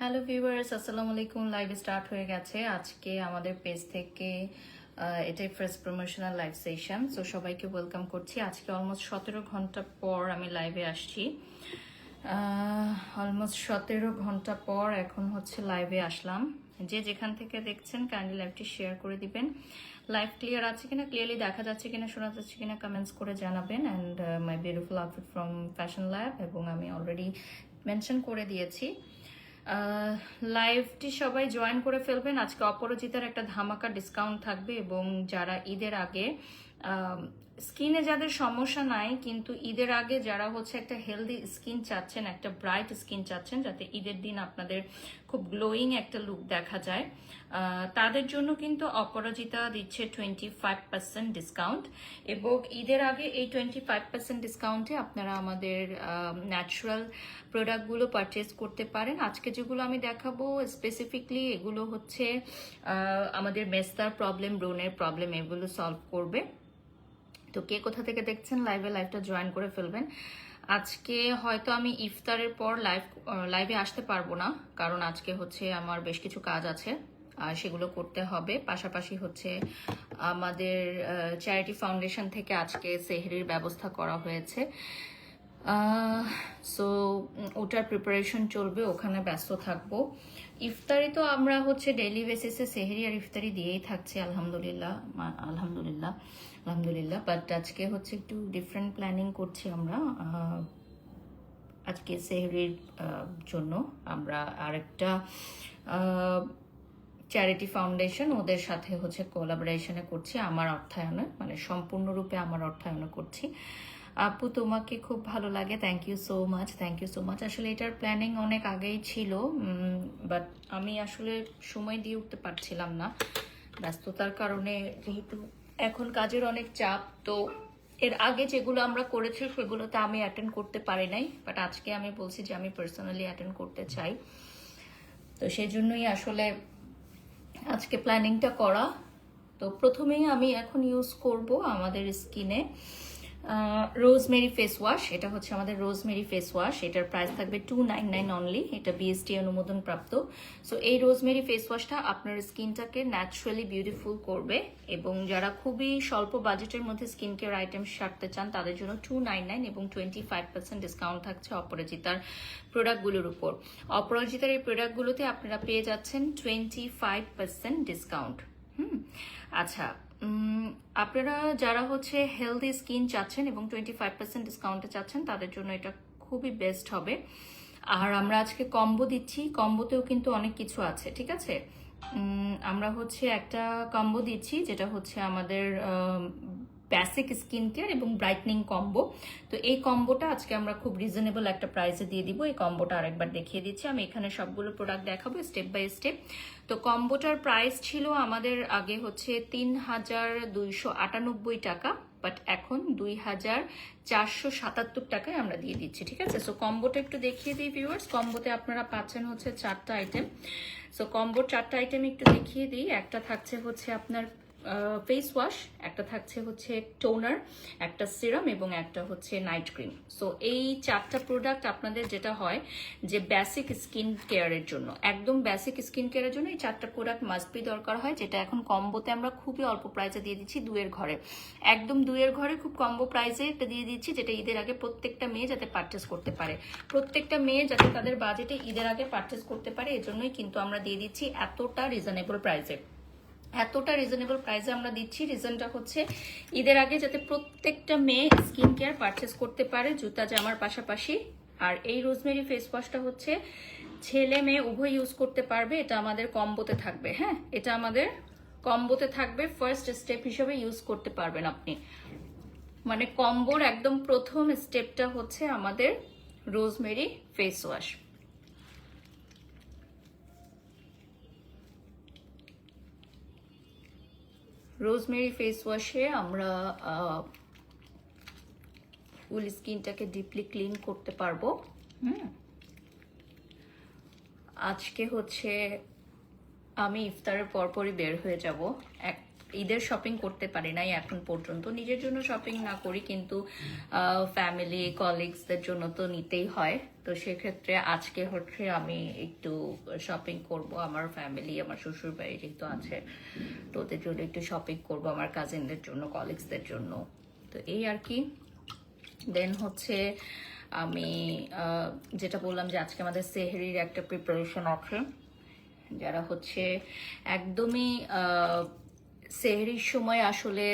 Hello viewers আসসালামু আলাইকুম live start হয়ে গেছে। আজকে আমাদের পেজ থেকে এটাই first promotional live session so সবাইকে ওয়েলকাম করছি। আজকে অলমোস্ট সতেরো ঘণ্টা পর আমি লাইভে আসছি। অলমোস্ট সতেরো ঘণ্টা পর এখন হচ্ছে লাইভে আসলাম। যে যেখান থেকে দেখছেন কাইন্ডলি লাইভটি শেয়ার করে দিবেন। লাইভ ক্লিয়ার আছে কিনা ক্লিয়ারলি দেখা যাচ্ছে কিনা, শোনা যাচ্ছে কিনা কমেন্টস করে জানাবেন। And my beautiful outfit from fashion lab এবং আমি অলরেডি মেনশন করে দিয়েছি। লাইভটি সবাই জয়েন করে ফেলবেন। আজকে অপরাজিতার একটা ধামাকা ডিসকাউন্ট থাকবে এবং যারা ঈদের আগে স্কিনে যাদের সমস্যা নাই, কিন্তু ঈদের আগে যারা হচ্ছে একটা হেলদি স্কিন চাচ্ছেন, একটা ব্রাইট স্কিন চাচ্ছেন, যাতে ঈদের দিন আপনাদের খুব গ্লোয়িং একটা লুক দেখা যায় তাদের জন্য কিন্তু অপরাজিতা দিচ্ছে টোয়েন্টি ফাইভ পার্সেন্ট ডিসকাউন্ট এবং ঈদের আগে এই টোয়েন্টি ফাইভ পার্সেন্ট ডিসকাউন্টে আপনারা আমাদের ন্যাচারাল প্রোডাক্টগুলো পারচেস করতে পারেন। আজকে যেগুলো আমি দেখাবো স্পেসিফিকলি এগুলো হচ্ছে আমাদের মেস্তার প্রবলেম ব্রোনের প্রবলেম এগুলো সলভ করবে। তো কে কোথা থেকে দেখছেন লাইভে লাইভটা জয়েন করে ফেলবেন। আজকে হয়তো আমি ইফতারের পর লাইভ লাইভে আসতে পারব না, কারণ আজকে হচ্ছে আমার বেশ কিছু কাজ আছে, আর সেগুলো করতে হবে। পাশাপাশি হচ্ছে আমাদের চ্যারিটি ফাউন্ডেশন থেকে আজকে সেহরির ব্যবস্থা করা হয়েছে। সো ওটার প্রিপারেশন চলবে, ওখানে ব্যস্ত থাকব। ইফতারি তো আমরা হচ্ছে ডেইলি বেসিসে সেহেরি আর ইফতারি দিয়েই থাকছি, আলহামদুলিল্লাহ আলহামদুলিল্লাহ আলহামদুলিল্লাহ। বাট আজকে হচ্ছে একটু ডিফারেন্ট প্ল্যানিং করছি আমরা আজকে সেহরির জন্য। আমরা আরেকটা চ্যারিটি ফাউন্ডেশন ওদের সাথে হচ্ছে কোলাবোরেশনে করছি, আমার অর্থায়নে মানে সম্পূর্ণরূপে আমার অর্থায়নে করছি। আপু, তোমাকে খুব ভালো লাগে। Thank you so much thank you so much আসলে এটার প্ল্যানিং অনেক আগেই ছিল বাট আমি আসলে সময় দিয়ে উঠতে পারছিলাম না। ব্যস্ততার কারণে যেহেতু এখন কাজের অনেক চাপ, তো এর আগে যেগুলো আমরা করেছি সেগুলোতে আমি অ্যাটেন্ড করতে পারি নাই বাট আজকে আমি বলছি যে আমি পার্সোনালি অ্যাটেন্ড করতে চাই। তো সেই জন্যই আসলে আজকে প্ল্যানিংটা করা। তো প্রথমেই আমি এখন ইউজ করব আমাদের স্কিনে রোজমেরি ফেস ওয়াশ, এটা হচ্ছে আমাদের রোজমেরি ফেস ওয়াশ, এটার প্রাইস থাকবে টু নাইন নাইন অনলি এটা বিএসটি অনুমোদন প্রাপ্ত সো এই রোজমেরি ফেস ওয়াশটা আপনার স্কিনটাকে ন্যাচারালি বিউটিফুল করবে এবং যারা খুবই স্বল্প বাজেটের মধ্যে স্কিন কেয়ার আইটেম সারতে চান, তাদের জন্য টু নাইন নাইন এবং টোয়েন্টি ফাইভ পার্সেন্ট ডিসকাউন্ট থাকছে অপরাজিতার প্রোডাক্টগুলোর উপর। অপরাজিতার এই প্রোডাক্টগুলোতে আপনারা পেয়ে যাচ্ছেন টোয়েন্টি ফাইভ পার্সেন্ট ডিসকাউন্ট হুম? আচ্ছা আপনারা যারা হচ্ছে হেলদি স্কিন চাচ্ছেন এবং টোয়েন্টি ফাইভ পার্সেন্ট ডিসকাউন্টে চাচ্ছেন, তাদের জন্য এটা খুবই বেস্ট হবে। আর আমরা আজকে কম্বো দিচ্ছি কম্বোতেও কিন্তু অনেক কিছু আছে, ঠিক আছে? আমরা হচ্ছে একটা কম্বো দিচ্ছি, যেটা হচ্ছে আমাদের বেসিক স্কিন কেয়ার এবং ব্রাইটনিং কম্বো তো এই কম্বোটা আজকে আমরা খুব রিজনেবল একটা প্রাইসে দিয়ে দিব। এই কম্বোটা আরেকবার দেখিয়ে দিচ্ছি। আমি এখানে সবগুলো প্রোডাক্ট দেখাবো স্টেপ বাই স্টেপ তো কম্বোটার প্রাইস ছিল আমাদের আগে হচ্ছে তিন হাজার দুইশো আটানব্বই টাকা বাট এখন দুই হাজার চারশো সাতাত্তর টাকায় আমরা দিয়ে দিচ্ছি, ঠিক আছে? সো কম্বোটা একটু দেখিয়ে দিই ভিউয়ার্স কম্বোতে আপনারা পাচ্ছেন হচ্ছে চারটা আইটেম সো কম্বোর চারটা আইটেম একটু দেখিয়ে দিই। একটা থাকছে হচ্ছে আপনার ফেস ওয়াশ একটা থাকছে হচ্ছে টোনার একটা সিরাম এবং একটা হচ্ছে নাইট ক্রিম সো এই চারটা প্রোডাক্ট আপনাদের যেটা হয় যে বেসিক স্কিন কেয়ারের জন্য। একদম বেসিক স্কিন কেয়ারের জন্য এই চারটা প্রোডাক্ট মাস্ট বি দরকার হয়, যেটা এখন কম্বোতে আমরা খুবই অল্প প্রাইসে দিয়ে দিচ্ছি দুয়ের ঘরে। একদম দুয়ের ঘরে খুব কম্বো প্রাইসে এটা দিয়ে দিচ্ছি, যেটা ঈদের আগে প্রত্যেকটা মেয়ে যাতে পারচেস করতে পারে। প্রত্যেকটা মেয়ে যাতে তাদের বাজেটে ঈদের আগে পারচেস করতে পারে, এজন্যই কিন্তু আমরা দিয়ে দিচ্ছি এতটা রিজনেবল প্রাইসে এতটা রিজনেবল প্রাইসে আমরা দিচ্ছি। রিজনটা হচ্ছে, ঈদের আগে যাতে প্রত্যেকটা মেয়ে স্কিন কেয়ার পারচেস করতে পারে, জুতা, জামার পাশাপাশি। আর এই রোজমেরি ফেস ওয়াশটা হচ্ছে, ছেলে মেয়ে উভয় ইউজ করতে পারবে, এটা আমাদের কম্বোতে থাকবে হ্যাঁ? এটা আমাদের কম্বোতে থাকবে ফার্স্ট স্টেপ হিসেবে ইউজ করতে পারবেন আপনি। মানে কম্বোর একদম প্রথম স্টেপটা হচ্ছে আমাদের rosemary face wash rosemary face ওয়াশে আমরা ফুল স্কিনটাকে ডিপলি ক্লিন করতে পারব। হুম। আজকে হচ্ছে আমি ইফতারের পরপরই বের হয়ে যাব। এক ঈদের শপিং করতে পারি নাই এখন পর্যন্ত। নিজের জন্য শপিং না করি, কিন্তু ফ্যামিলি কলিগসদের জন্য তো নিতেই হয়। তো সেক্ষেত্রে আজকে হচ্ছে আমি একটু শপিং করব, আমার ফ্যামিলি আমার শ্বশুর বাড়ি যেহেতু আছে, তো ওদের জন্য একটু শপিং করব, আমার কাজিনদের জন্য কলিগসদের জন্য। তো এই আর কি। দেন হচ্ছে আমি যেটা বললাম যে আজকে আমাদের সেহরির একটা প্রিপারেশন আছে, যারা হচ্ছে একদমই সেহরির সময় আসলে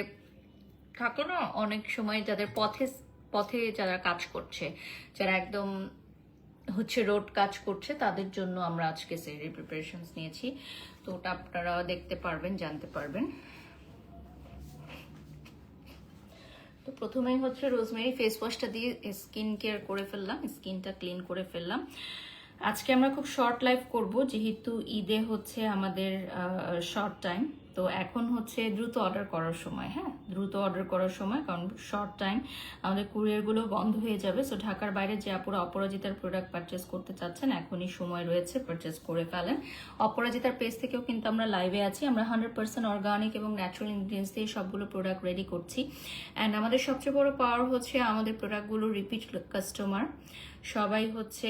থাকে না, অনেক সময় যাদের পথে পথে যারা কাজ করছে, যারা একদম হচ্ছে রোড কাজ করছে, তাদের জন্য আমরা আজকে সেহরি প্রিপারেশনস নিয়েছি। তো ওটা আপনারা দেখতে পারবেন, জানতে পারবেন। তো প্রথমেই হচ্ছে রোজমেরি ফেস ওয়াশটা দিয়ে স্কিন কেয়ার করে ফেললাম স্কিনটা ক্লিন করে ফেললাম। আজকে আমরা খুব শর্ট লাইফ করব, যেহেতু ঈদে হচ্ছে আমাদের শর্ট টাইম তো এখন হচ্ছে দ্রুত অর্ডার করার সময় হ্যাঁ? দ্রুত অর্ডার করার সময়, কারণ শর্ট টাইম আমাদের কুরিয়ারগুলো বন্ধ হয়ে যাবে। সো ঢাকার বাইরে যে আপুরা অপরাজিতার প্রোডাক্ট পারচেস করতে চাচ্ছেন, এখনই সময় রয়েছে পারচেস করে ফেলেন। অপরাজিতার পেজ থেকেও কিন্তু আমরা লাইভে আছি। আমরা হান্ড্রেড পার্সেন্ট অর্গানিক এবং ন্যাচারাল ইনগ্রিডিয়েন্টস দিয়ে সবগুলো প্রোডাক্ট রেডি করছি। অ্যান্ড আমাদের সবচেয়ে বড় পাওয়ার হচ্ছে আমাদের প্রোডাক্টগুলো রিপিট কাস্টমার সবাই হচ্ছে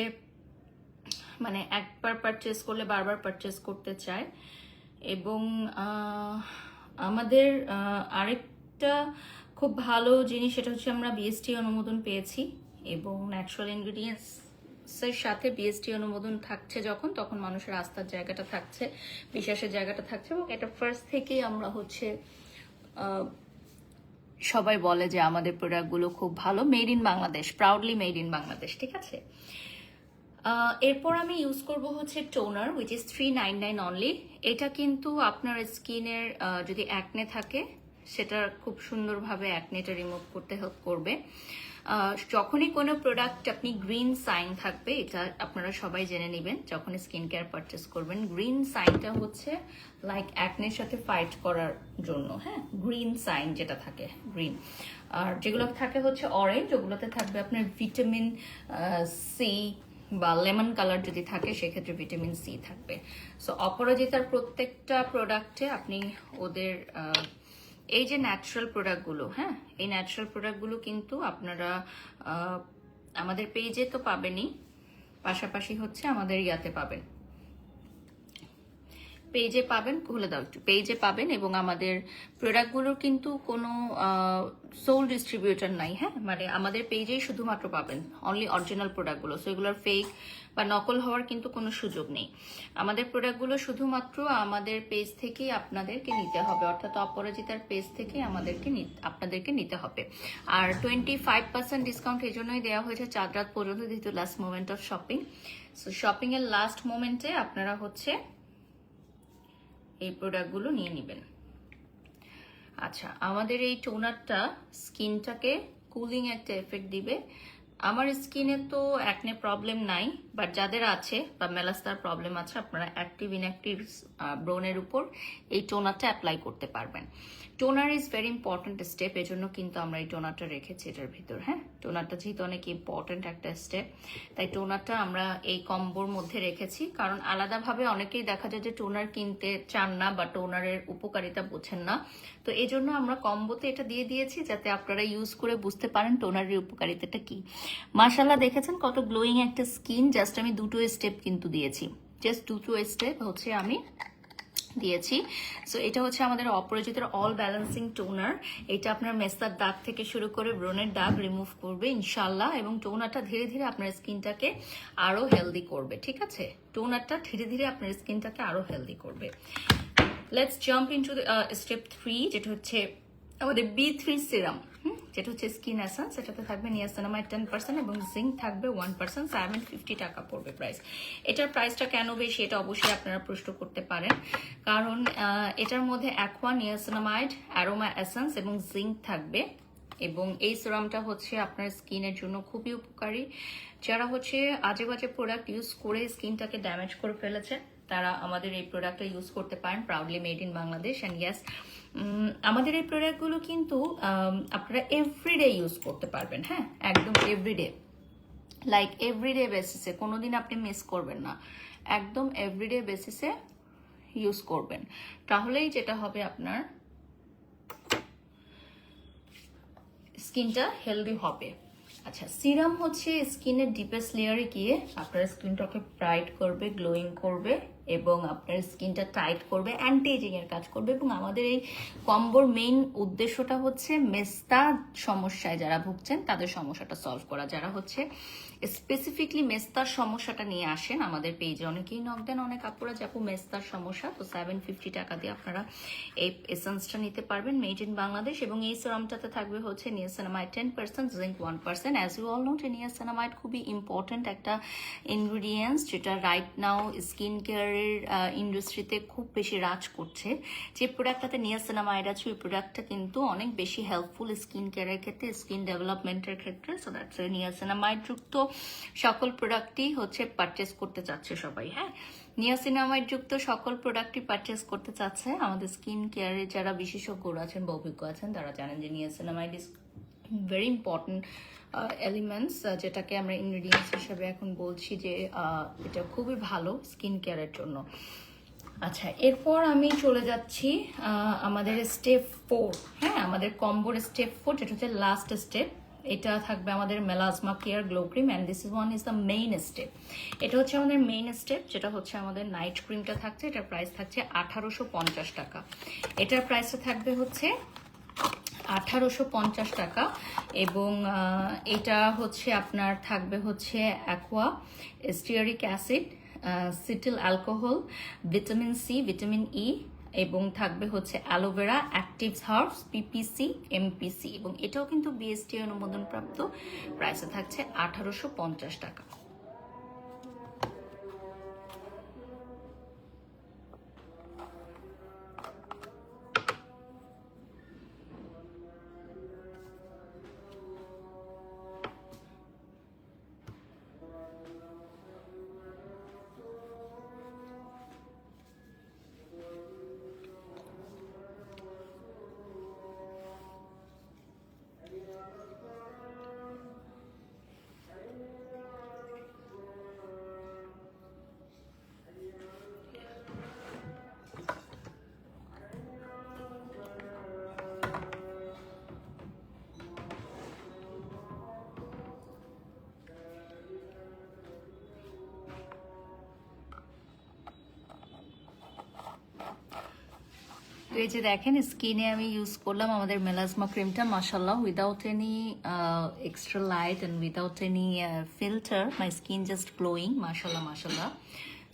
মানে একবার পারচেস করলে বারবার পারচেস করতে চায়। এবং আমাদের আরেকটা খুব ভালো জিনিস সেটা হচ্ছে আমরা বিএসটি অনুমোদন পেয়েছি এবং ন্যাচারাল ইনগ্রিডিয়েন্টস এর সাথে বিএসটি অনুমোদন থাকছে যখন, তখন মানুষের আস্থার জায়গাটা থাকছে, বিশ্বাসের জায়গাটা থাকছে এবং এটা ফার্স্ট থেকেই আমরা হচ্ছে সবাই বলে যে আমাদের প্রোডাক্টগুলো খুব ভালো made in Bangladesh proudly made in Bangladesh ঠিক আছে? এরপর আমি ইউজ করব হচ্ছে toner which is three nine nine only এটা কিন্তু আপনার স্কিনের যদি অ্যাকনে থাকে, সেটা খুব সুন্দরভাবে অ্যাকনেটা রিমুভ করতে হেল্প করবে। যখনই কোনো প্রোডাক্ট আপনি গ্রিন সাইন থাকবে, এটা আপনারা সবাই জেনে নেবেন, যখন স্কিন কেয়ার পারচেস করবেন। গ্রিন সাইনটা হচ্ছে লাইক অ্যাকনের সাথে ফাইট করার জন্য হ্যাঁ? গ্রিন সাইন যেটা থাকে গ্রিন আর যেগুলো থাকে হচ্ছে অরেঞ্জ ওগুলোতে থাকবে আপনার ভিটামিন সি বা লেমন কালার যদি থাকে, সেক্ষেত্রে ভিটামিন সি থাকবে। সো অপরাজিতার প্রত্যেকটা প্রোডাক্টে আপনি ওদের এই যে ন্যাচারাল প্রোডাক্টগুলো হ্যাঁ এই ন্যাচারাল প্রোডাক্টগুলো কিন্তু আপনারা আমাদের পেজে তো পাবেনই, পাশাপাশি হচ্ছে আমাদের ইয়াতে পাবেন। পেজে পাবেন, খুলে দাও একটু। পেজে পাবেন এবং আমাদের প্রোডাক্টগুলোর কিন্তু কোনো সোল ডিস্ট্রিবিউটার নাই হ্যাঁ? মানে আমাদের পেজেই শুধুমাত্র পাবেন অনলি অরিজিনাল প্রোডাক্টগুলো সো এগুলোর ফেক বা নকল হওয়ার কিন্তু কোনো সুযোগ নেই। আমাদের প্রোডাক্টগুলো শুধুমাত্র আমাদের পেজ থেকেই আপনাদেরকে নিতে হবে, অর্থাৎ অপরাজিতার পেজ থেকে আমাদেরকে আপনাদেরকে নিতে হবে। আর টোয়েন্টি ফাইভ পার্সেন্ট ডিসকাউন্ট এই জন্যই দেওয়া হয়েছে চাঁদ রাত পর্যন্ত যেহেতু last moment of shopping so shopping এর লাস্ট মোমেন্টে আপনারা হচ্ছে এই প্রোডাক্টগুলো নিয়ে নেবেন। আচ্ছা আমাদের এই টোনারটা স্কিনটাকে কুলিং একটা এফেক্ট দিবে। আমার স্কিনে তো একনে প্রবলেম নাই বাট যাদের আছে বা মেলাস্তার প্রবলেম আছে, আপনারা অ্যাক্টিভ ইনঅ্যাক্টিভ ব্রোনের উপর এই টোনারটা অ্যাপ্লাই করতে পারবেন। Toner is very important step এজন্য কিন্তু আমরা এই টোনারটা রেখেছি এটার ভিতর হ্যাঁ? টোনারটা যেহেতু অনেক ইম্পর্ট্যান্ট একটা স্টেপ তাই টোনারটা আমরা এই কম্বোর মধ্যে রেখেছি। কারণ আলাদাভাবে অনেকেই দেখা যায় যে টোনার কিনতে চান না বা টোনারের উপকারিতা বোঝেন না। তো এই জন্য আমরা কম্বোতে এটা দিয়ে দিয়েছি, যাতে আপনারা ইউজ করে বুঝতে পারেন টোনারের উপকারিতাটা কি। মাশাল্লাহ দেখেছেন কত গ্লোয়িং একটা স্কিন জাস্ট আমি দুটো স্টেপ কিন্তু দিয়েছি। জাস্ট দুটো স্টেপ হচ্ছে আমি দিয়েছি। সো এটা হচ্ছে আমাদের অপরাজিতের অল ব্যালেন্সিং টোনার এটা আপনার মেস্তার দাগ থেকে শুরু করে ব্রনের দাগ রিমুভ করবে ইনশাল্লাহ এবং টোনারটা ধীরে ধীরে আপনার স্কিনটাকে আরও হেলদি করবে, ঠিক আছে? টোনারটা ধীরে ধীরে আপনার স্কিনটাকে আরও হেলদি করবে। Let's jump into step three যেটা হচ্ছে আমাদের বি থ্রি সিরাম যেটা হচ্ছে স্কিন অ্যাসেন্স সেটাতে থাকবে নিয়াসিনামাইড টেন পার্সেন্ট এবং জিঙ্ক থাকবে ওয়ান পার্সেন্ট সেভেন ফিফটি টাকা পড়বে প্রাইস এটার প্রাইসটা কেন বেশি, এটা অবশ্যই আপনারা প্রশ্ন করতে পারেন। কারণ এটার মধ্যে অ্যাকোয়া নিয়াসিনামাইড অ্যারোমা অ্যাসেন্স এবং জিঙ্ক থাকবে। এবং এই সিরামটা হচ্ছে আপনার স্কিনের জন্য খুবই উপকারী। যারা হচ্ছে আজে বাজে প্রোডাক্ট ইউজ করে স্কিনটাকে ড্যামেজ করে ফেলেছে তারা আমাদের এই প্রোডাক্টটা ইউজ করতে পারেন proudly made in Bangladesh and yes আমাদের এই প্রোডাক্টগুলো কিন্তু আপনারা এভরিডে ইউজ করতে পারবেন হ্যাঁ? একদম এভরিডে লাইক এভরিডে বেসিসে কোনো দিন আপনি মিস করবেন না। একদম এভরিডে বেসিসে ইউজ করবেন। তাহলেই যেটা হবে আপনার, স্কিনটা হেলদি হবে। আচ্ছা সিরাম হচ্ছে স্কিনের ডিপেস্ট লেয়ারে গিয়ে আপনার স্কিনটাকে ব্রাইট করবে গ্লোয়িং করবে। এবং আপনার স্কিনটা টাইট করবে অ্যান্টি এজিং এর কাজ করবে এবং আমাদের এই কম্বোর মেইন উদ্দেশ্যটা হচ্ছে মেস্তা সমস্যায় যারা ভুগছেন, তাদের সমস্যাটা সলভ করা। যারা হচ্ছে স্পেসিফিকলি মেস্তার সমস্যাটা নিয়ে আসেন, আমাদের পেজে অনেকেই নক দেন অনেক আপুরা যাপু মেস্তার সমস্যা, তো সেভেন ফিফটি টাকা দিয়ে আপনারা এই এসেন্সটা নিতে পারবেন মেড ইন বাংলাদেশ এবং এই সিরামটাতে থাকবে হচ্ছে niacinamide ten percent zinc one percent as you all know niacinamide খুবই ইম্পর্টেন্ট একটা ইনগ্রিডিয়েন্টস যেটা রাইট নাও স্কিন কেয়ারের ইন্ডাস্ট্রিতে খুব বেশি রাজ করছে। যে প্রোডাক্টটাতে নিয়াসেনামাইড আছে ওই প্রোডাক্টটা কিন্তু অনেক বেশি হেল্পফুল স্কিন কেয়ারের ক্ষেত্রে। স্কিন ডেভেলপমেন্টের ক্ষেত্রে সো দ্যাটস নিয়াসেনামাইড যুক্ত সকল প্রোডাক্টই হচ্ছে পারচেস করতে চাচ্ছে সবাই হ্যাঁ? নিয়াসিনামাইড যুক্ত সকল প্রোডাক্টই পারচেস করতে চাচ্ছে। আমাদের স্কিন কেয়ারে যারা বিশেষজ্ঞরা আছেন বা অভিজ্ঞ আছেন, তারা জানেন যে নিয়াসিনামাইড ভেরি ইম্পর্টেন্ট এলিমেন্টস যেটাকে আমরা ইনগ্রিডিয়েন্টস হিসেবে এখন বলছি যে এটা খুবই ভালো স্কিন কেয়ারের জন্য। আচ্ছা এরপর আমি চলে যাচ্ছি আমাদের স্টেপ ফোর হ্যাঁ আমাদের কম্বোর স্টেপ ফোর যেটা হচ্ছে লাস্ট স্টেপ এটা থাকবে আমাদের melasma care glow cream and this is one is the main step এটা হচ্ছে আমাদের মেইন স্টেপ যেটা হচ্ছে আমাদের নাইট ক্রিমটা থাকছে, এটার প্রাইস থাকছে আঠারোশো পঞ্চাশ টাকা। এটার প্রাইসটা থাকবে হচ্ছে আঠারোশো পঞ্চাশ টাকা এবং এটা হচ্ছে আপনার থাকবে হচ্ছে aqua stearic acid cetyl alcohol vitamin C vitamin E এবং থাকবে হচ্ছে aloe vera actives herbs PPC MPC এবং এটাও কিন্তু বিএসটি অনুমোদনপ্রাপ্ত। প্রাইসে থাকছে আঠারোশো পঞ্চাশ টাকা। তো এই যে দেখেন স্কিনে আমি ইউজ করলাম আমাদের মেলাজমা ক্রিমটা মাসাল্লাহ without any extra light and without any filter my skin just glowing মাসাল্লাহ মাসাল্লাহ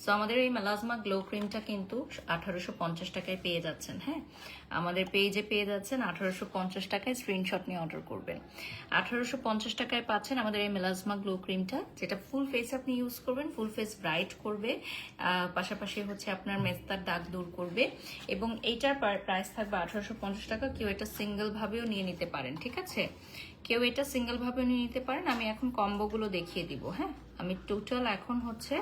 সো আমাদের এই মেলাজমা গ্লো ক্রিমটা কিন্তু আঠারোশো পঞ্চাশ টাকায় পেয়ে যাচ্ছেন হ্যাঁ? আমাদের পেজে পেয়ে যাচ্ছেন আঠারোশো পঞ্চাশ টাকায় স্ক্রিনশট নিয়ে অর্ডার করবেন। আঠারোশো পঞ্চাশ টাকায় পাচ্ছেন আমাদের এই মেলাজমা গ্লো ক্রিমটা যেটা ফুল ফেস আপনি ইউজ করবেন ফুল ফেস ব্রাইট করবে পাশাপাশি হচ্ছে আপনার মেস্তার দাগ দূর করবে এবং এইটার প্রাইস থাকবে আঠারোশো পঞ্চাশ টাকা। কেউ এটা সিঙ্গেলভাবেও নিয়ে নিতে পারেন, ঠিক আছে? কেউ এটা সিঙ্গেল ভাবেও নিয়ে নিতে পারেন। আমি এখন কম্বোগুলো দেখিয়ে দিব হ্যাঁ? আমি টোটাল এখন হচ্ছে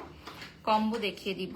কম্বো দেখিয়ে দিব।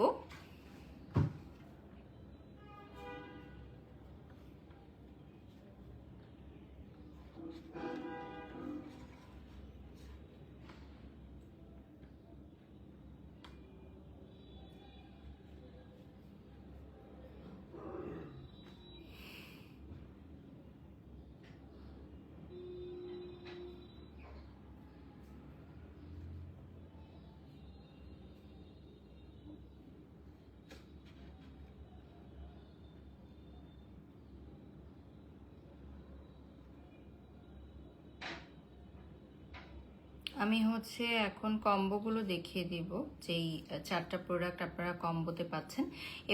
আমি হচ্ছে এখন কম্বোগুলো দেখিয়ে দিব, যেই চারটা প্রোডাক্ট আপনারা কম্বোতে পাচ্ছেন।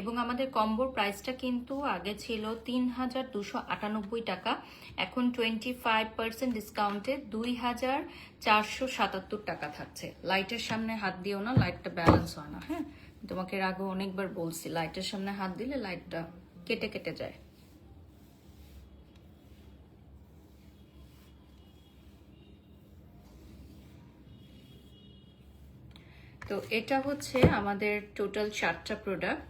এবং আমাদের কম্বোর প্রাইসটা কিন্তু আগে ছিল তিন হাজার দুশো আটানব্বই টাকা, এখন টোয়েন্টি ফাইভ পার্সেন্ট ডিসকাউন্টে দুই হাজার চারশো সাতাত্তর টাকা থাকছে। লাইটের সামনে হাত দিও না লাইটটা ব্যালেন্স হয় না হ্যাঁ? তোমাকে আগে অনেকবার বলছি লাইটের সামনে হাত দিলে লাইটটা কেটে কেটে যায়। তো এটা হচ্ছে আমাদের টোটাল চারটা প্রোডাক্ট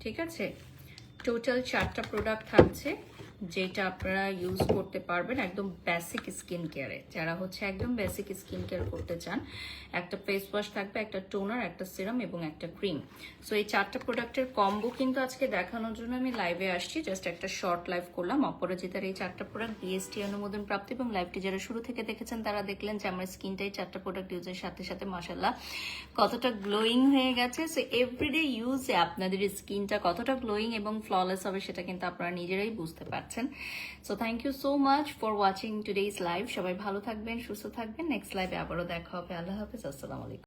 ঠিক আছে? টোটাল চারটা প্রোডাক্ট থাকছে। যেটা আপনারা ইউজ করতে পারবেন একদম বেসিক স্কিন কেয়ারে যারা হচ্ছে একদম বেসিক স্কিন কেয়ার করতে চান, একটা ফেস ওয়াশ থাকবে, একটা টোনার একটা সিরাম এবং একটা ক্রিম সো এই চারটা প্রোডাক্টের কম্বো কিন্তু আজকে দেখানোর জন্য আমি লাইভে আসছি। জাস্ট একটা শর্ট লাইভ করলাম। অপরাজিতার এই চারটা প্রোডাক্ট বিএসটি অনুমোদন প্রাপ্ত এবং লাইভটি যারা শুরু থেকে দেখেছেন, তারা দেখলেন যে আমার স্কিনটাই চারটা প্রোডাক্ট ইউজের সাথে সাথে মাসাল্লাহ কতটা গ্লোয়িং হয়ে গেছে। সো এভরিডে ইউজে আপনাদের স্কিনটা কতটা গ্লোয়িং এবং ফ্ললেস হবে, সেটা কিন্তু আপনারা নিজেরাই বুঝতে পারছেন। So thank you so much for watching today's live সবাই ভালো থাকবেন, সুস্থ থাকবেন। নেক্সট লাইভে আবারও দেখা হবে। আল্লাহ হাফিজ, আসসালামু আলাইকুম।